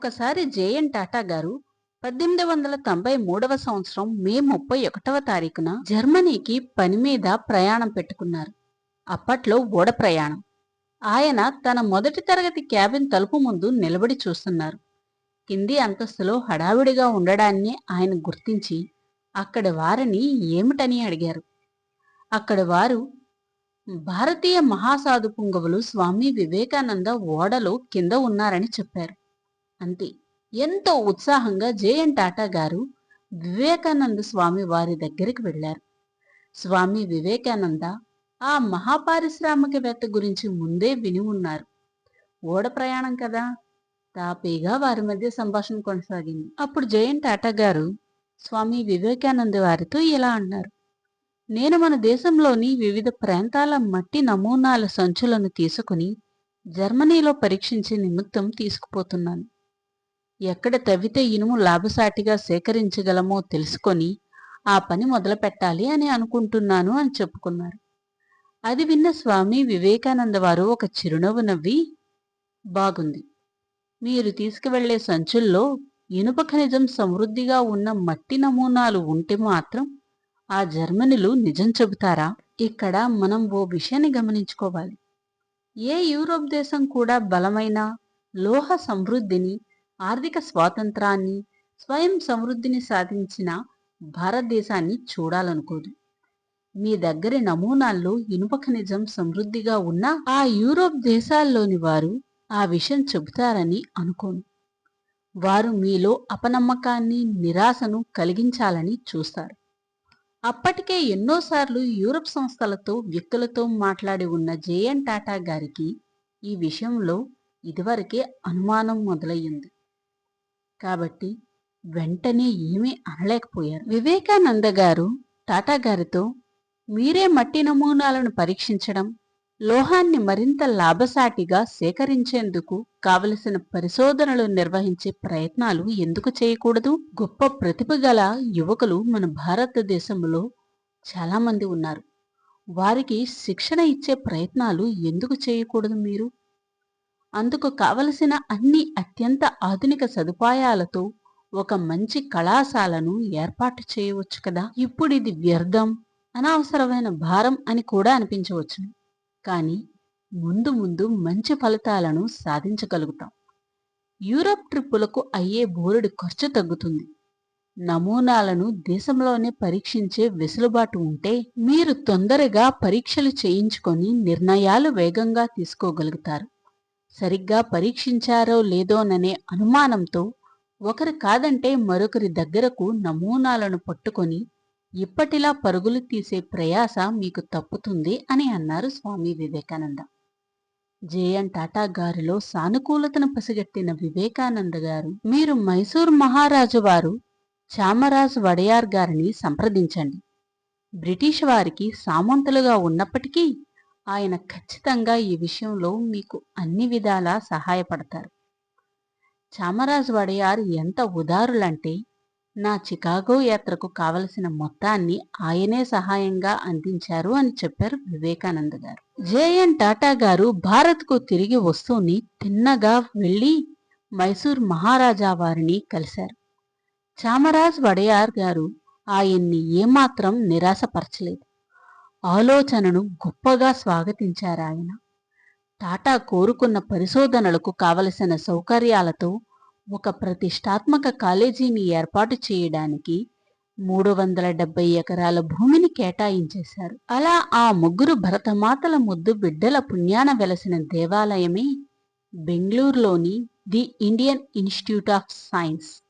ఒకసారి జేఎన్ టాటా గారు పద్దెనిమిది వందల తొంభై మూడవ సంవత్సరం మే ముప్పై ఒకటవ తారీఖున జర్మనీకి పని మీద ప్రయాణం పెట్టుకున్నారు. అప్పట్లో ఓడ ప్రయాణం. ఆయన తన మొదటి తరగతి క్యాబిన్ తలుపు ముందు నిలబడి చూస్తున్నారు. కింది అంతస్తులో హడావిడిగా ఉండడాన్ని ఆయన గుర్తించి అక్కడి వారిని ఏమిటని అడిగారు. అక్కడి వారు భారతీయ మహాసాధు పుంగవులు స్వామి వివేకానంద ఓడలో కింద ఉన్నారని చెప్పారు. అంతే. ఎంతో ఉత్సాహంగా జేఎన్ టాటా గారు వివేకానంద స్వామి వారి దగ్గరికి వెళ్ళారు స్వామి వివేకానంద ఆ మహాపారిశ్రామికవేత్త గురించి ముందే విని ఉన్నారు. ఓడ ప్రయాణం కదా తాపీగా వారి మధ్య సంభాషణ కొనసాగింది. అప్పుడు జయన్ టాటా గారు స్వామి వివేకానంద వారితో ఇలా అన్నారు. నేను మన దేశంలోని వివిధ ప్రాంతాల మట్టి నమూనాల సంచులను తీసుకుని జర్మనీలో పరీక్షించే నిమిత్తం తీసుకుపోతున్నాను. ఎక్కడ తవ్వితే ఇనుము లాభసాటిగా సేకరించగలమో తెలుసుకొని ఆ పని మొదలు పెట్టాలి అని అనుకుంటున్నాను అని చెప్పుకున్నారు. అది విన్న స్వామి వివేకానంద వారు ఒక చిరునవ్వు నవ్వి బాగుంది. మీరు తీసుకువెళ్ళే సంచుల్లో ఇనుప ఖనిజం సమృద్ధిగా ఉన్న మట్టి నమూనాలు ఉంటే మాత్రం ఆ జర్మనీలు నిజం చెబుతారా? ఇక్కడ మనం ఓ విషయాన్ని గమనించుకోవాలి. ఏ యూరోప్ దేశం కూడా బలమైన లోహ సమృద్ధిని ఆర్థిక స్వాతంత్రాన్ని స్వయం సమృద్ధిని సాధించిన భారతదేశాన్ని చూడాలనుకోదు. మీ దగ్గర నమూనాల్లో ఇనుప ఖనిజం సమృద్ధిగా ఉన్న ఆ యూరోప్ దేశాల్లోని వారు ఆ విషయం చెబుతారని అనుకోను. వారు మీలో అపనమ్మకాన్ని నిరాశను కలిగించాలని చూస్తారు. అప్పటికే ఎన్నోసార్లు యూరప్ సంస్థలతో వ్యక్తులతో మాట్లాడి ఉన్న జేఎన్ టాటా గారికి ఈ విషయంలో ఇదివరకే అనుమానం మొదలయ్యింది. కాబట్టి వెంటనే ఏమీ అనలేకపోయారు. వివేకానంద గారు టాటా గారితో మీరే మట్టి నమూనాలను పరీక్షించడం లోహాన్ని మరింత లాభసాటిగా సేకరించేందుకు కావలసిన పరిశోధనలు నిర్వహించే ప్రయత్నాలు ఎందుకు చేయకూడదు? గొప్ప ప్రతిభ గల యువకులు మన భారతదేశంలో చాలామంది ఉన్నారు. వారికి శిక్షణ ఇచ్చే ప్రయత్నాలు ఎందుకు చేయకూడదు మీరు? అందుకు కావలసిన అన్ని అత్యంత ఆధునిక సదుపాయాలతో ఒక మంచి కళాశాలను ఏర్పాటు చేయవచ్చు కదా? ఇప్పుడు ఇది వ్యర్థం అనవసరమైన భారం అని కూడా అనిపించవచ్చు కానీ ముందు ముందు మంచి ఫలితాలను సాధించగలుగుతాం. యూరప్ ట్రిప్పులకు అయ్యే బోరుడి ఖర్చు తగ్గుతుంది. నమూనాలను దేశంలోనే పరీక్షించే వెసులుబాటు ఉంటే మీరు తొందరగా పరీక్షలు చేయించుకొని నిర్ణయాలు వేగంగా తీసుకోగలుగుతారు. సరిగ్గా పరీక్షించారో లేదోననే అనుమానంతో ఒకరు కాదంటే మరొకరి దగ్గరకు నమూనాలను పట్టుకొని ఇప్పటిలా పరుగులు తీసే ప్రయాస మీకు తప్పుతుంది అని అన్నారు స్వామి వివేకానంద. జేఎన్ టాటా గారిలో సానుకూలతను పసిగట్టిన వివేకానంద గారు మీరు మైసూర్ మహారాజు వారు చామరాజ్ వడయార్ గారిని సంప్రదించండి. బ్రిటిష్ వారికి సామంతులుగా ఉన్నప్పటికీ ఆయన ఖచ్చితంగా ఈ విషయంలో మీకు అన్ని విధాలా సహాయపడతారు. చామరాజ్ వడయార్ ఎంత ఉదారులంటే నా చికాగో యాత్రకు కావలసిన మొత్తాన్ని ఆయనే సహాయంగా అందించారు అని చెప్పారు వివేకానంద గారు. జేఎన్ టాటా గారు భారత్కు తిరిగి వస్తూని తిన్నగా వెళ్ళి మైసూర్ మహారాజా వారిని కలిశారు. చామరాజ్ వడయార్ గారు ఆయన్ని ఏమాత్రం నిరాశపరచలేదు. ఆలోచనను గొప్పగా స్వాగతించారాయన. టాటా కోరుకున్న పరిశోధనలకు కావలసిన సౌకర్యాలతో ఒక ప్రతిష్టాత్మక కాలేజీని ఏర్పాటు చేయడానికి మూడు వందల డెబ్బై ఎకరాల భూమిని కేటాయించేశారు. అలా ఆ ముగ్గురు భరతమాతల ముద్దు బిడ్డల పుణ్యాన వెలసిన దేవాలయమే బెంగళూరులోని the Indian Institute of Science.